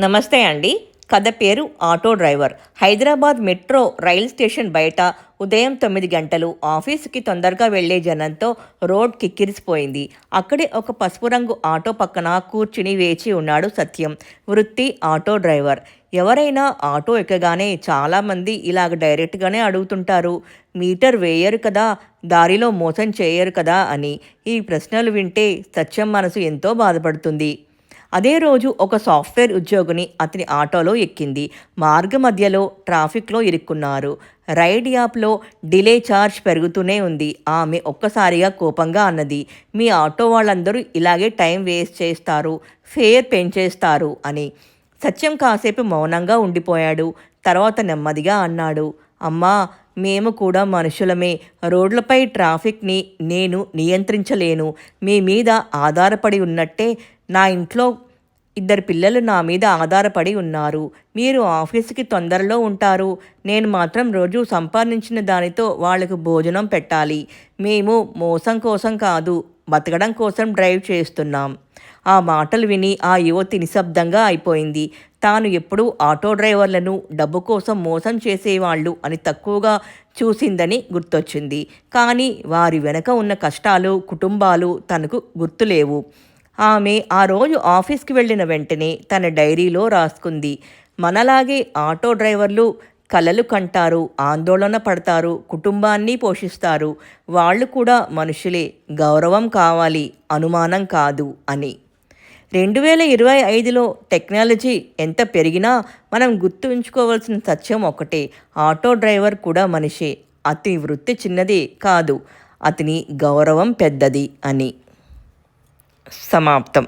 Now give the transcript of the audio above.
నమస్తే అండి. కథ పేరు auto driver. Hyderabad metro rail station బయట ఉదయం తొమ్మిది గంటలు ఆఫీసుకి తొందరగా వెళ్ళే జనంతో రోడ్ కిక్కిరిసిపోయింది. అక్కడే ఒక పసుపు రంగు ఆటో పక్కన కూర్చుని వేచి ఉన్నాడు సత్యం. వృత్తి ఆటో డ్రైవర్. ఎవరైనా ఆటో ఎక్కగానే చాలామంది ఇలాగ డైరెక్ట్గానే అడుగుతుంటారు. మీటర్ వేయరు కదా దారిలో మోసం చేయరు కదా అని. ఈ ప్రశ్నలు వింటే సత్యం మనసు ఎంతో బాధపడుతుంది. అదే రోజు ఒక సాఫ్ట్వేర్ ఉద్యోగిని అతని ఆటోలో ఎక్కింది. మార్గ మధ్యలో ట్రాఫిక్లో ఇరుక్కున్నారు. రైడ్ యాప్లో డిలే ఛార్జ్ పెరుగుతూనే ఉంది. ఆమె ఒక్కసారిగా కోపంగా అన్నది మీ ఆటో వాళ్ళందరూ ఇలాగే టైం వేస్ట్ చేస్తారు ఫేర్ పెంచేస్తారు అని. సత్యం కాసేపు మౌనంగా ఉండిపోయాడు. తర్వాత నెమ్మదిగా అన్నాడు అమ్మా మేము కూడా మనుషులమే. రోడ్లపై ట్రాఫిక్ని నేను నియంత్రించలేను. మీ మీద ఆధారపడి ఉన్నట్టే నా ఇంట్లో ఇద్దరు పిల్లలు నా మీద ఆధారపడి ఉన్నారు. మీరు ఆఫీస్కి తొందరలో ఉంటారు. నేను మాత్రం రోజు సంపాదించిన దానితో వాళ్ళకు భోజనం పెట్టాలి. మేము మోసం కోసం కాదు బతకడం కోసం డ్రైవ్ చేస్తున్నాం. ఆ మాటలు విని ఆ యువతి నిశ్శబ్దంగా అయిపోయింది. తాను ఎప్పుడూ ఆటో డ్రైవర్లను డబ్బు కోసం మోసం చేసేవాళ్ళు అని తక్కువగా చూసిందని గుర్తొచ్చింది. కానీ వారి వెనక ఉన్న కష్టాలు కుటుంబాలు తనకు గుర్తులేవు. ఆమె ఆ రోజు ఆఫీస్కి వెళ్ళిన వెంటనే తన డైరీలో రాసుకుంది. మనలాగే ఆటో డ్రైవర్లు కలలు కంటారు ఆందోళన పడతారు కుటుంబాన్ని పోషిస్తారు. వాళ్ళు కూడా మనుషులే గౌరవం కావాలి అనుమానం కాదు అని. రెండు వేల ఇరవై ఐదులో టెక్నాలజీ ఎంత పెరిగినా మనం గుర్తుంచుకోవాల్సిన సత్యం ఒకటే ఆటో డ్రైవర్ కూడా మనిషే. అతని వృత్తి చిన్నదే కాదు అతని గౌరవం పెద్దది అని. సమాప్తం.